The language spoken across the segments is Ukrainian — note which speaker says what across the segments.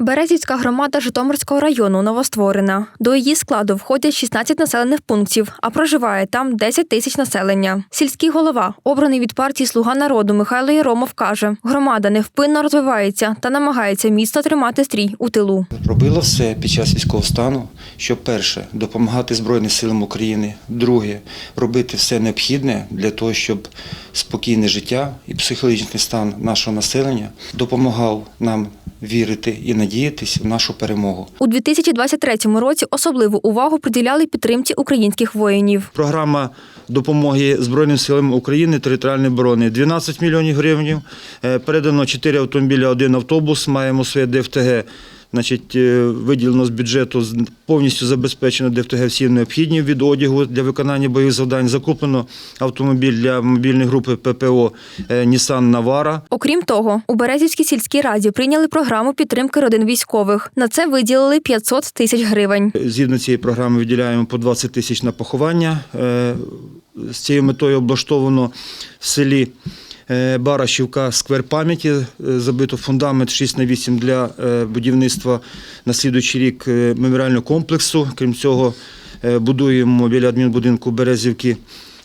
Speaker 1: Березівська громада Житомирського району новостворена. До її складу входять 16 населених пунктів, а проживає там 10 тисяч населення. Сільський голова, обраний від партії Слуга народу Михайло Єромов, каже, громада невпинно розвивається та намагається міцно тримати стрій у тилу.
Speaker 2: Робила все під час військового стану, щоб перше допомагати Збройним силам України, друге робити все необхідне для того, щоб спокійне життя і психологічний стан нашого населення допомагав нам вірити і надіятись в нашу перемогу.
Speaker 1: У 2023 році особливу увагу приділяли підтримці українських воїнів.
Speaker 2: Програма допомоги Збройним силам України територіальної оборони 12 мільйонів гривень. Е, Передано 4 автомобіля, один автобус. Маємо своє ДФТГ. Значить, е, виділено з бюджету повністю забезпечено ДФТГ всі необхідні від одягу для виконання бойових завдань. Закуплено автомобіль для мобільної групи ППО е, Nissan Navara.
Speaker 1: Окрім того, у Березівській сільській раді прийняли програму підтримки родин військових. На це виділили 500 тисяч гривень.
Speaker 2: Згідно цієї програми виділяємо по 20 тисяч на поховання. Е, З цією метою облаштовано в селі е, Барашівка сквер пам'яті. Е, Забито фундамент 6 на 8 для е, будівництва на слідуючий рік е, меморіального комплексу. Крім цього, е, будуємо біля адмінбудинку Березівки е,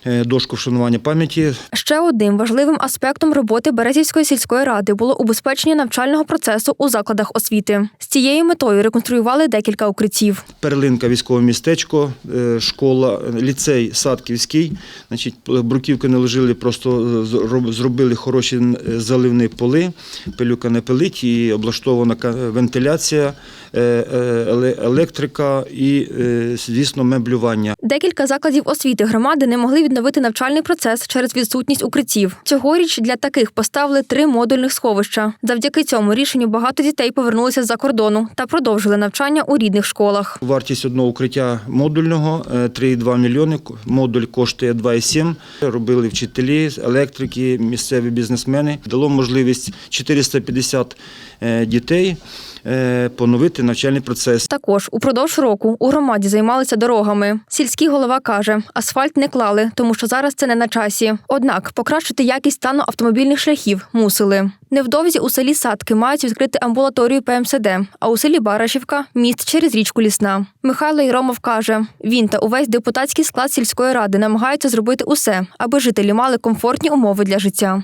Speaker 2: дошку вшанування пам'яті
Speaker 1: Ще одним важливим аспектом роботи Березівської сільської ради було убезпечення навчального процесу у закладах освіти. З цією метою реконструювали декілька укриттів.
Speaker 2: Перлинка військове містечко, е, школа, ліцей Садківський. Значить, бруківки не ложили, просто е, зробили хороші е, заливні поли, пилюка не пилить і облаштована вентиляція, е, е, еле- електрика і, е, звісно, меблювання.
Speaker 1: Декілька закладів освіти громади не могли відновити навчальний процес через відсутність укриттів. Цьогоріч для таких поставили три модульних сховища. Завдяки цьому рішенню багато дітей повернулися з-за кордону та продовжили навчання у рідних школах.
Speaker 2: Вартість одного укриття модульного е, 3,2 мільйони. Модуль коштує 2,7. Робили вчителі, електрики, місцеві бізнесмени. Дало можливість 450 е, дітей е, поновити навчальний процес.
Speaker 1: Також упродовж року у громаді займалися дорогами. Сільський голова каже, асфальт не клали, тому що зараз це не на часі. Однак покращити якість стану автомобільних шляхів мусили. Невдовзі у селі Садки мають відкрити амбулаторію ПМСД, а у селі Барашівка міст через річку Лісна. Михайло Єромов каже, він та увесь депутатський склад сільської ради намагаються зробити усе, аби жителі мали комфортні умови для життя.